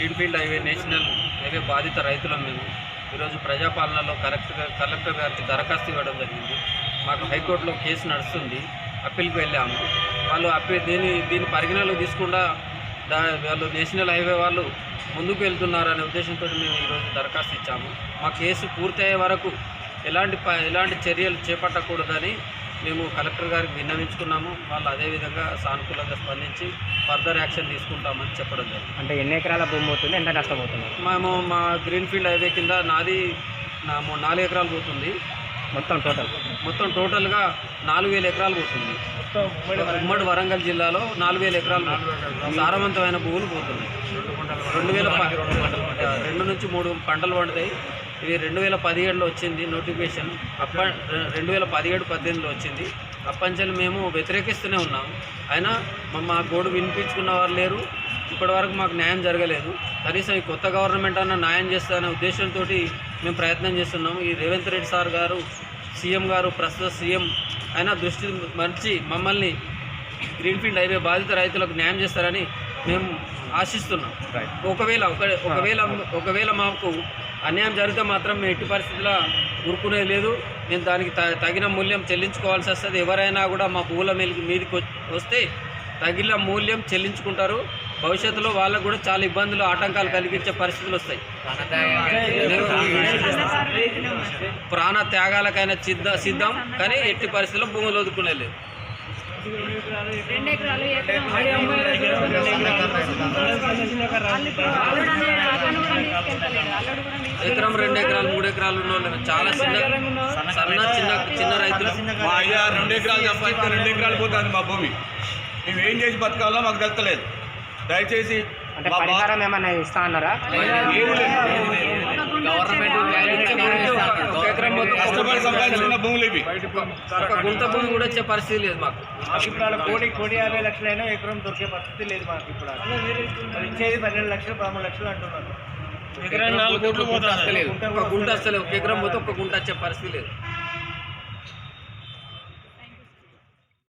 Greenfield highway national highway బాధిత రైతులం మేము. ఈరోజు ప్రజాపాలనలో కలెక్టర్ కలెక్టర్ గారికి దరఖాస్తు ఇవ్వడం జరిగింది. మాకు హైకోర్టులో కేసు నడుస్తుంది. అప్పీల్కి వెళ్ళాము. వాళ్ళు అప్పీల్ దీని దీని పరిగణలో తీసుకుండా దా వాళ్ళు నేషనల్ హైవే వాళ్ళు ముందుకు వెళ్తున్నారు అనే ఉద్దేశంతో మేము ఈరోజు దరఖాస్తు ఇచ్చాము. మా కేసు పూర్తయ్యే వరకు ఎలాంటి ప ఎలాంటి చర్యలు చేపట్టకూడదని మేము కలెక్టర్ గారికి విన్నవించుకున్నాము. వాళ్ళు అదేవిధంగా సానుకూలంగా స్పందించి ఫర్దర్ యాక్షన్ తీసుకుంటామని చెప్పడం జరిగింది. అంటే ఎన్ని ఎకరాల భూమి అవుతుంది ఎంత నష్టపోతుంది మేము మా గ్రీన్ఫీల్డ్ హైవే కింద నాది నా నాలుగు ఎకరాలు పోతుంది. మొత్తం టోటల్? మొత్తం టోటల్గా నాలుగు వేల ఎకరాలు పోతుంది. ఉమ్మడి వరంగల్ జిల్లాలో నాలుగు వేల ఎకరాలు పోతుంది. సారవంతమైన భూములు పోతున్నాయి. రెండు వేల రెండు నుంచి మూడు పంటలు పండుతాయి. ఇవి రెండు వేల పదిహేడులో వచ్చింది నోటిఫికేషన్ అప్ప రెండు వేల పదిహేడు పద్దెనిమిదిలో వచ్చింది. అప్పంచెలు మేము వ్యతిరేకిస్తూనే ఉన్నాము అయినా మా- మా గోడు వినిపించుకున్న వారు లేరు. ఇప్పటివరకు మాకు న్యాయం జరగలేదు. కనీసం ఈ కొత్త గవర్నమెంట్ అన్న న్యాయం చేస్తారనే ఉద్దేశంతో మేము ప్రయత్నం చేస్తున్నాము ఈ రేవంత్ రెడ్డి సార్ గారు సీఎం గారు ప్రస్తుత సీఎం అయినా దృష్టి మర్చి మమ్మల్ని గ్రీన్ఫీల్డ్ హైవే బాధిత రైతులకు న్యాయం చేస్తారని మేము ఆశిస్తున్నాం. ఒకవేళ ఒక ఒకవేళ ఒకవేళ మాకు అన్యాయం జరిగితే మాత్రం మేము ఎట్టి పరిస్థితుల్లో ఊరుకునేది లేదు. మేము దానికి త- తగిన మూల్యం చెల్లించుకోవాల్సి వస్తుంది. ఎవరైనా కూడా మా పువ్వుల మీదకి మీదకి వస్తే తగిన మూల్యం చెల్లించుకుంటారు. భవిష్యత్తులో వాళ్ళకు కూడా చాలా ఇబ్బందులు ఆటంకాలు కలిగించే పరిస్థితులు వస్తాయి. ప్రాణ త్యాగాలకైనా సిద్ధ సిద్ధం. కానీ ఎట్టి పరిస్థితుల్లో భూములు వదుకునే లేదు. రెండు ఎకరాలు ఎకరం రెండు ఎకరాలు మూడు ఎకరాలు ఉన్న చాలా చిన్న సన్న చిన్న చిన్న రైతులు. మా అయ్యా రెండు ఎకరాలు సంపాదిస్తే రెండు ఎకరాలు పోతుంది మా భూమి. మేము ఏం చేసి బతకాలో మాకు తెలుస్తలేదు. దయచేసి అంటే పరిహారం ఏమన్నా ఇస్తా అన్నారా ఏమీ లేదు. ఒక గుంట ఒక ఎకరం మొత్తం భూములు ఇవి. గుంట భూమి కూడా వచ్చే పరిస్థితి లేదు మాకు. ఇప్పుడు కోటి కోటి యాభై లక్షలైనా ఎకరం దొరికే పరిస్థితి లేదు మాకు ఇప్పుడు ఇచ్చేది పన్నెండు లక్షలు పదమూడు లక్షలు అంటున్నారు. ఒక గుంట వస్తలేదు. ఒక ఎకరం పోతే ఒక గుంట వచ్చే పరిస్థితి లేదు.